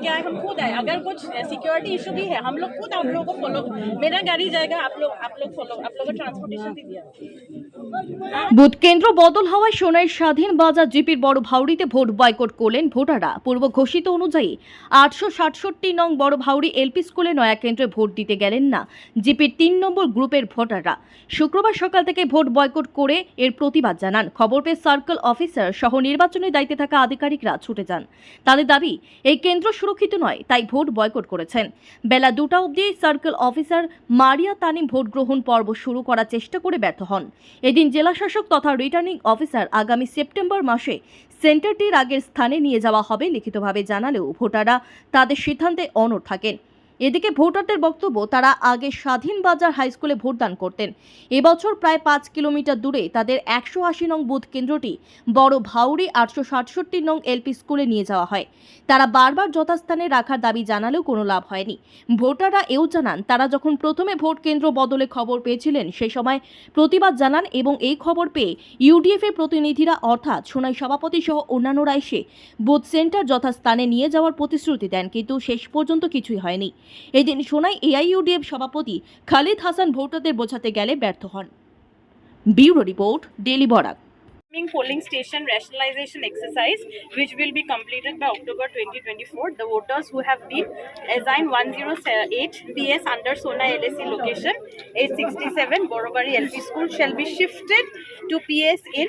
लेके आए हम खुद आए अगर कुछ सिक्योरिटी इशू भी है हम लोग खुद आप लोगों को फॉलो मेरा गाड़ी जाएगा आप लोग आप लोग फॉलो आप लोग को ट्रांसपोर्टेशन दे दिया বুথ কেন্দ্র বদল হওয়ায় সোনাই স্বাধীন বাজার জিপির বড় ভাউড়িতে ভোট বয়কট করলেন ভোটাররা পূর্ব ঘোষিত অনুযায়ী আটশো সাতষট্টি নং বড় ভাউড়ি এলপি স্কুলে নয়া কেন্দ্রে ভোট দিতে গেলেন না জিপির তিন নম্বর গ্রুপের ভোটাররা শুক্রবার সকাল থেকে ভোট বয়কট করে এর প্রতিবাদ জানান খবর পেয়ে সার্কেল অফিসার সহ নির্বাচনের দায়িত্বে থাকা আধিকারিকরা ছুটে যান তাদের দাবি এই কেন্দ্র সুরক্ষিত নয়, তাই ভোট বয়কট করেছেন। বেলা দুটা অবধি circle officer Maria Tanim vote গ্রহণ পর্ব শুরু করার চেষ্টা করে ব্যর্থ হন। এদিন জেলাশাসক তথা রিটার্নিং অফিসার আগামী সেপ্টেম্বর মাসে সেন্টারটির আগের স্থানে নিয়ে যাওয়া হবে, লিখিতভাবে জানালেও ভোটাররা তাদের সিদ্ধান্তে অনড় থাকেন। এদিকে ভোটারদের বক্তব্য, তারা আগে স্বাধীন বাজার হাই স্কুলে ভোটদান করতেন। এবছর প্রায় পাঁচ কিলোমিটার দূরে তাদের একশো আশি নং বুথ কেন্দ্রটি বড় ভাউরি আটশো সাতষট্টি নং এলপি স্কুলে নিয়ে যাওয়া হয়। তারা বারবার যথাস্থানে রাখার দাবি জানালেও কোনো লাভ হয়নি। ভোটাররা এও জানান, তারা যখন প্রথমে ভোট কেন্দ্র বদলে খবর পেয়েছিলেন সেই সময় প্রতিবাদ জানান এবং এই খবর পেয়ে ইউডিএফ এর প্রতিনিধিরা অর্থাৎ সোনাই সভাপতি সহ অন্যান্যরা এসে বুথ সেন্টার যথাস্থানে নিয়ে যাওয়ার প্রতিশ্রুতি দেন, কিন্তু শেষ পর্যন্ত কিছুই হয়নি। এদিন সোনাই এআইইউডিএফ সভাপতি খালিদ হাসান ভোটারদের বোঝাতে গেলে ব্যর্থ হন bureau report daily Barak Coming polling station rationalization exercise which will be completed by October 2024. The voters who have been assigned 108 BS under Sona LSC location 867 Borobari LP School shall be shifted to PS in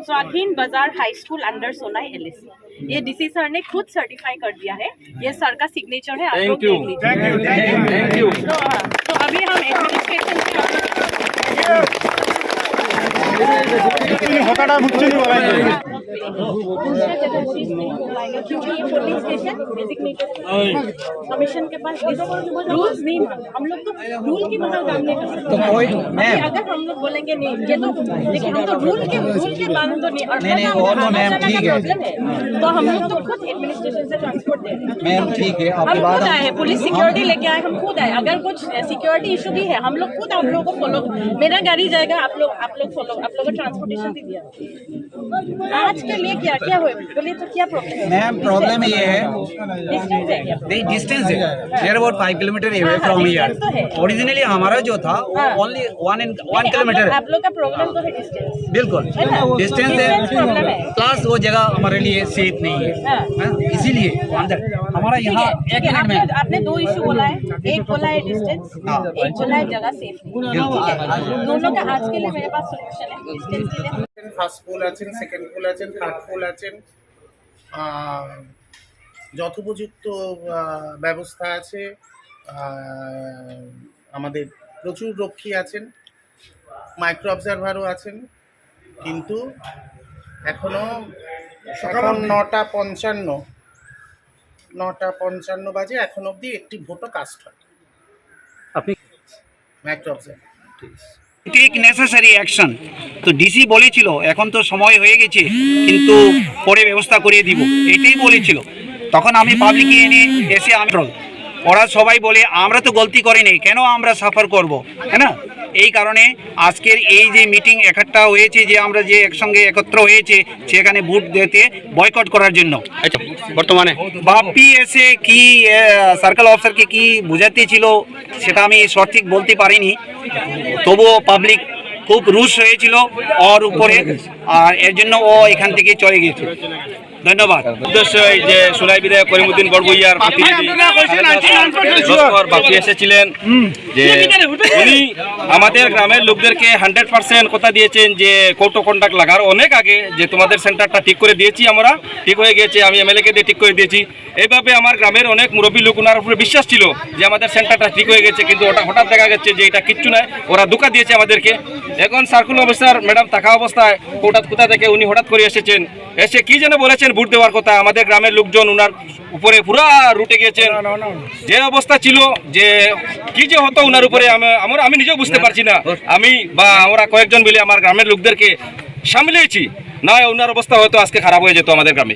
Swadhin Bazar High School under Sona LSC. ये DC sir ने खुद certify कर दिया है। ये sir का signature है आप लोग. देख लीजिए। तो, हाँ, तो अभी हम एडमिनिस्ट्रेशन नहीं क्योंकि ये स्टेशन डेजिग्नेटेड कमीशन के पास रूल्स नहीं हम लोग तो रूल मतलब अगर हम लोग बोलेंगे नहीं ये तो लेकिन हम तो रूल के रूल के लोग तो खुद एडमिनिस्ट्रेशन से ट्रांसपोर्ट हम खुद आए पुलिस सिक्योरिटी लेके आए हम खुद आए। अगर कुछ सिक्योरिटी इशू भी है हम लोग खुद आप लोगों को फॉलो मेरा गाड़ी जाएगा आप लोग आप लोग फॉलो आप लोग ट्रांसपोर्टेशन दिया। आज के लिए क्या क्या हुआ? बोलिए तो क्या प्रॉब्लम मैम प्रॉब्लम ये है। नहीं डिस्टेंस है। Near about five kilometre away from here originally हमारा जो था। Only one in one kilometre आप लोग का प्रॉब्लम तो है डिस्टेंस बिल्कुल। डिस्टेंस है। प्लस वो जगह हमारे लिए सेफ़ नहीं है। हाँ। हाँ, इसीलिए अंदर। हमारा यहाँ एक मिनट में। आपने दो इशू बोला है। एक बोला है डिस्टेंस हाँ। एक बोला है जगह सेफ़ दोनों का आज के लिए मेरे पास सोल्यूशन है। ফার্স্ট পোল আছেন সেকেন্ড পোল আছেন থার্ড পোল আছেন। যথোপযুক্ত ব্যবস্থা আছে। আমাদের প্রচুর রক্ষী আছেন। মাইক্রো অবজারভারও আছেন। কিন্তু এখনও এখন নটা পঞ্চান্ন নটা পঞ্চান্ন বাজে। এখন অবধি একটি ভোটও কাস্ট হয়। আপনি micro observer take necessary action তো ডিসি বলেছিল এখন তো সময় হয়ে গেছে কিন্তু পরে ব্যবস্থা করে দিব। এটাই বলেছিল। তখন আমি পাবলিকে এনে এসে আমি ওরা সবাই বলে আমরা তো গলতি করিনি কেন আমরা সাফার করব? হ্যাঁ না? এই কারণে আজকের এই যে মিটিং একটা হয়েছে যে আমরা যে একসঙ্গে একত্র হয়েছে সেখানে ভোট দিতে বয়কট করার জন্য। আচ্ছা বর্তমানে? বাপ্পি এসে কি সার্কেল অফিসারকে কি বোঝাতে ছিল সেটা আমি সঠিক বলতে পারিনি। তবুও পাবলিক খুব রুশ হয়েছিল ওর উপরে আর এর জন্য ও এখান থেকে চলে গেছে ধন্যবাদ। উদ্দেশ্য যে সুলাই বিধায়ক করিমুদ্দিন প্রতিনিধি বাপি এসেছিলেন যে উনি আমাদের গ্রামের লোকদেরকে হান্ড্রেড পার্সেন্ট কথা দিয়েছেন যে কোর্ট কন্ডাক্ট লাগার অনেক আগে যে তোমাদের সেন্টারটা ঠিক করে দিয়েছি আমরা, ঠিক হয়ে গেছে আমি এমএলএকে দিয়ে ঠিক করে দিয়েছি। এইভাবে আমার গ্রামের অনেক মুরব্বী লোক ওনার উপরে বিশ্বাস ছিল যে আমাদের সেন্টারটা ঠিক হয়ে গেছে, কিন্তু ওটা হঠাৎ দেখা গেছে যে এটা কিচ্ছু নয়, ওরা ধোকা দিয়েছে আমাদেরকে। এখন সার্কুল অফিসার ম্যাডাম থাকা অবস্থায় হঠাৎ কোথা থেকে উনি হঠাৎ করে এসেছেন এসে কি যেন বলেছেন ভোট দেওয়ার কথা? আমাদের গ্রামের লোকজন উনার উপরে পুরা রুটে গিয়েছেন। যে অবস্থা ছিল যে কি যে হতো উনার উপরে আমার আমি নিজেও বুঝতে পারছি না। আমি বা আমরা কয়েকজন মিলে আমার গ্রামের লোকদেরকে সামলিয়েছি। না ওনার অবস্থা হয়তো আজকে খারাপ হয়ে যেত আমাদের গ্রামে।